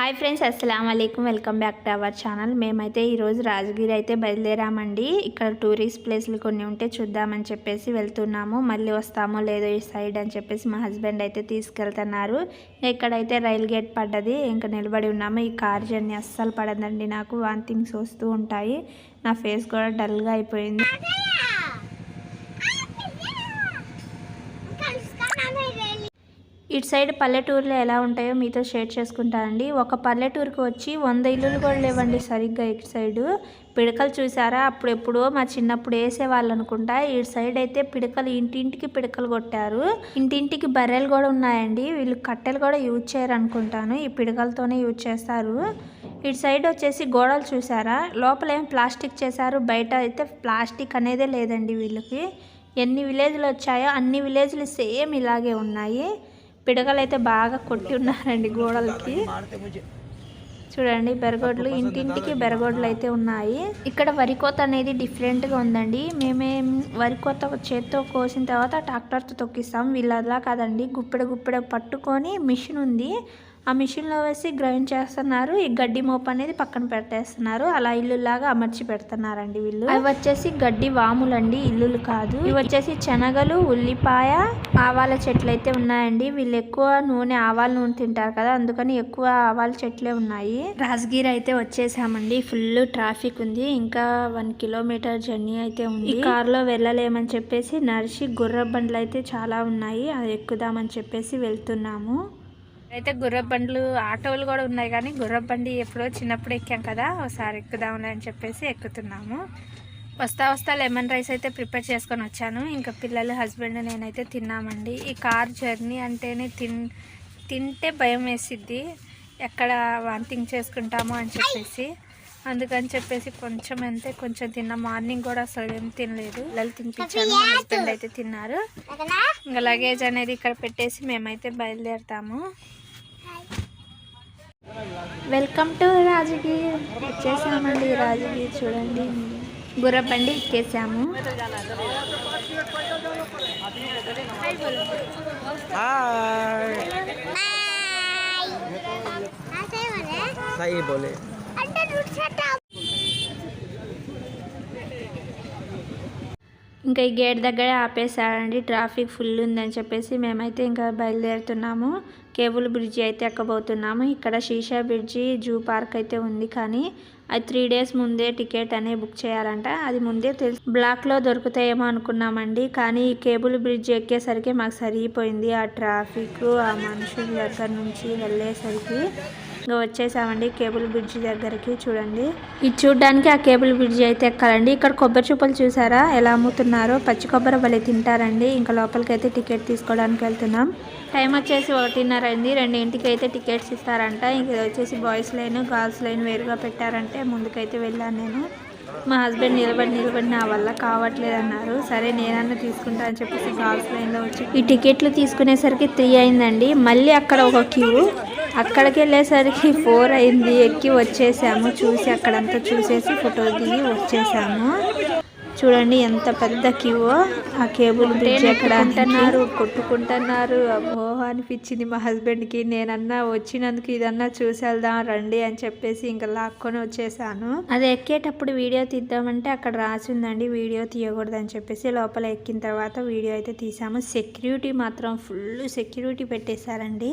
Hi friends అస్సలం అయికం welcome back to our channel. మేమైతే ఈరోజు రాజగిరి అయితే బయలుదేరామండి. ఇక్కడ టూరిస్ట్ ప్లేస్లు కొన్ని ఉంటే చూద్దామని చెప్పేసి వెళ్తున్నాము. మళ్ళీ వస్తామో లేదో ఈ సైడ్ అని చెప్పేసి మా హస్బెండ్ అయితే తీసుకెళ్తున్నారు. ఇక్కడైతే రైల్ గేట్ పడ్డది ఇంకా నిలబడి ఉన్నాము. ఈ కార్ జర్నీ అస్సలు పడదండి నాకు. వాంతింగ్స్ వస్తూ ఉంటాయి. నా ఫేస్ కూడా డల్గా అయిపోయింది. ఇటు సైడ్ పల్లెటూరులో ఎలా ఉంటాయో మీతో షేర్ చేసుకుంటానండి. ఒక పల్లెటూరుకి వచ్చి వంద ఇల్లులు కూడా లేవండి సరిగ్గా ఇటు సైడు. పిడకలు చూసారా? అప్పుడు ఎప్పుడో మా చిన్నప్పుడు వేసేవాళ్ళు అనుకుంటా ఇటు సైడ్ అయితే పిడకలు ఇంటింటికి పిడకలు కొట్టారు. ఇంటింటికి బర్రెలు కూడా ఉన్నాయండి. వీళ్ళు కట్టెలు కూడా యూజ్ చేయరు అనుకుంటాను. ఈ పిడకలతోనే యూజ్ చేస్తారు. ఇటు సైడ్ వచ్చేసి గోడలు చూసారా? లోపల ఏం ప్లాస్టిక్ చేశారు? బయట అయితే ప్లాస్టిక్ అనేదే లేదండి వీళ్ళకి. ఎన్ని విలేజ్లు వచ్చాయో అన్ని విలేజ్లు సేమ్ ఇలాగే ఉన్నాయి. పిడకలు అయితే బాగా కొట్టి ఉన్నారండి గోడలకి. చూడండి బెరగోడ్లు ఇంటింటికి బెరగోడ్లు అయితే ఉన్నాయి. ఇక్కడ వరి కోత అనేది డిఫరెంట్గా ఉందండి. మేమేం వరి కోత చేత్తో కోసిన తర్వాత ట్రాక్టర్తో తొక్కిస్తాం. వీళ్ళలా కాదండి. గుప్పెడ గుప్పెడ పట్టుకొని మిషన్ ఉంది. ఆ మిషన్లో వేసి గ్రైండ్ చేస్తున్నారు. ఈ గడ్డి మోపు అనేది పక్కన పెట్టేస్తున్నారు. అలా ఇల్లులాగా అమర్చి పెడుతున్నారండి వీళ్ళు. అవి వచ్చేసి గడ్డి వాములండి ఇల్లులు కాదు. ఇవి వచ్చేసి శనగలు ఉల్లిపాయ ఆవాల చెట్లు అయితే ఉన్నాయండి. వీళ్ళు ఎక్కువ నూనె ఆవాల నూనె తింటారు కదా అందుకని ఎక్కువ ఆవాల చెట్లే ఉన్నాయి. రాజగిరి అయితే వచ్చేసామండి. ఫుల్ ట్రాఫిక్ ఉంది. ఇంకా వన్ కిలోమీటర్ జర్నీ అయితే ఉంది. కారులో వెళ్ళలేమని చెప్పేసి నడిచి గుర్ర బండ్లు అయితే చాలా ఉన్నాయి. అది ఎక్కుదామని చెప్పేసి వెళ్తున్నాము. అయితే గుర్ర బండ్లు ఆటోలు కూడా ఉన్నాయి కానీ గుర్ర బండి ఎప్పుడో చిన్నప్పుడు ఎక్కాం కదా ఒకసారి ఎక్కుదాంలే అని చెప్పేసి ఎక్కుతున్నాము. వస్తా వస్తా లెమన్ రైస్ అయితే ప్రిపేర్ చేసుకొని వచ్చాను. ఇంకా పిల్లలు హస్బెండ్ నేనైతే తిన్నామండి. ఈ కార్ జర్నీ అంటేనే తిన్ తింటే భయం వేసిద్ది. ఎక్కడ వాంతింగ్ చేసుకుంటామో అని చెప్పేసి. అందుకని చెప్పేసి కొంచెం అంతే కొంచెం తిన్న మార్నింగ్ కూడా అసలు ఏం తినలేదు. పిల్లలు తినిపించాను మా హస్బెండ్ అయితే తిన్నారు. ఇంకా లగేజ్ అనేది ఇక్కడ పెట్టేసి మేమైతే బయలుదేరుతాము. Welcome to రాజగీర్. వచ్చేసామండి రాజగీర్ చూడండి. గుర్రబండి ఎక్కేసాము. సాయి బోలే ఇంకా ఈ గేట్ దగ్గరే ఆపేశారండి. ట్రాఫిక్ ఫుల్ ఉందని చెప్పేసి మేమైతే ఇంకా బయలుదేరుతున్నాము. కేబుల్ బ్రిడ్జి అయితే ఎక్కబోతున్నాము. ఇక్కడ శీషా బ్రిడ్జి జూ పార్క్ అయితే ఉంది కానీ అది త్రీ డేస్ ముందే టికెట్ అనేది బుక్ చేయాలంట. అది ముందే తెలుసు బ్లాక్లో దొరుకుతాయేమో అనుకున్నామండి. కానీ ఈ కేబుల్ బ్రిడ్జ్ ఎక్కేసరికి మాకు సరిగిపోయింది. ఆ ట్రాఫిక్ ఆ మనుషుల దగ్గర నుంచి వెళ్ళేసరికి ఇంకా వచ్చేసామండి కేబుల్ బ్రిడ్జ్ దగ్గరికి చూడండి. ఇది చూడడానికి ఆ కేబుల్ బ్రిడ్జ్ అయితే ఎక్కాలండి. ఇక్కడ కొబ్బరి చూపలు చూసారా? ఎలా అమ్ముతున్నారో? పచ్చి కొబ్బరి భలే తింటారండి. ఇంకా లోపలికి అయితే టికెట్ తీసుకోవడానికి వెళ్తున్నాం. టైం వచ్చేసి ఒకటిన్నర అయింది. రెండింటికి అయితే టికెట్స్ ఇస్తారంట. ఇంక వచ్చేసి బాయ్స్ లైన్ గర్ల్స్ లైన్ వేరుగా పెట్టారంటే ముందుకైతే వెళ్ళాను నేను. మా హస్బెండ్ నిలబడి నిలబడి నా వల్ల కావట్లేదు అన్నారు సరే నేనన్నా తీసుకుంటా అని చెప్పేసి గర్ల్స్ లైన్లో వచ్చి ఈ టికెట్లు తీసుకునేసరికి త్రీ అయిందండి. మళ్ళీ అక్కడ ఒక క్యూ. అక్కడికి వెళ్ళేసరికి ఫోర్ అయింది. ఎక్కి వచ్చేసాము. చూసి అక్కడంతా చూసేసి ఫోటో దిగి వచ్చేసాము. చూడండి ఎంత పెద్ద క్యూ ఆ కేబుల్ బ్రిడ్జ్ ఎక్కడ అంటున్నారు కొట్టుకుంటున్నారు. అమ్మో అనిపించింది మా హస్బెండ్కి. నేనన్నా వచ్చినందుకు ఇదన్నా చూసి వెళ్దాం రండి అని చెప్పేసి ఇంకా లాక్కొని వచ్చేసాను. అది ఎక్కేటప్పుడు వీడియో తీద్దామంటే అక్కడ రాసి ఉందండి వీడియో తీయకూడదని చెప్పేసి లోపల ఎక్కిన తర్వాత వీడియో అయితే తీసాము. సెక్యూరిటీ మాత్రం ఫుల్ సెక్యూరిటీ పెట్టేశారండి.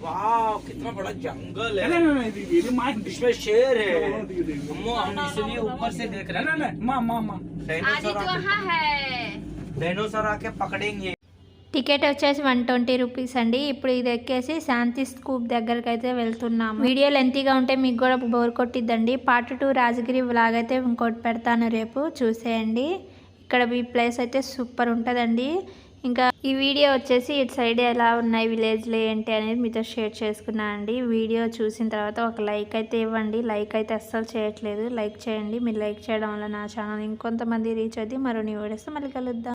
वाह कितना बड़ा जंगल है इसमें शेर है अम्मो हम इसलिए ऊपर से देख रहे हैं डायनासोर आके- डायनासोर आके पकड़ेंगे టికెట్ వచ్చేసి వన్ ట్వంటీ రూపీస్ అండి ఇప్పుడు ఇది ఎక్కేసి శాంతి స్కూప్ దగ్గరికి అయితే వెళ్తున్నాము వీడియో లెంతీగా ఉంటే మీకు కూడా బోర్ కొట్టిద్దండి పార్ట్ టూ రాజగిరి వ్లాగ్ అయితే ఇంకోటి పెడతాను రేపు చూసేయండి ఇక్కడ ఈ ప్లేస్ అయితే సూపర్ ఉంటుందండి ఇంకా ఈ వీడియో వచ్చేసి ఇటు సైడ్ ఎలా ఉన్నాయి విలేజ్లో ఏంటి అనేది మీతో షేర్ చేసుకున్నాను అండి. వీడియో చూసిన తర్వాత ఒక లైక్ అయితే ఇవ్వండి. లైక్ అయితే అస్సలు చేయట్లేదు. లైక్ చేయండి. మీరు లైక్ చేయడం వల్ల నా ఛానల్ ఇంకొంతమంది రీచ్ అవుతుంది మరో నీ వీడియోస్ మళ్ళీ కలుద్దాం.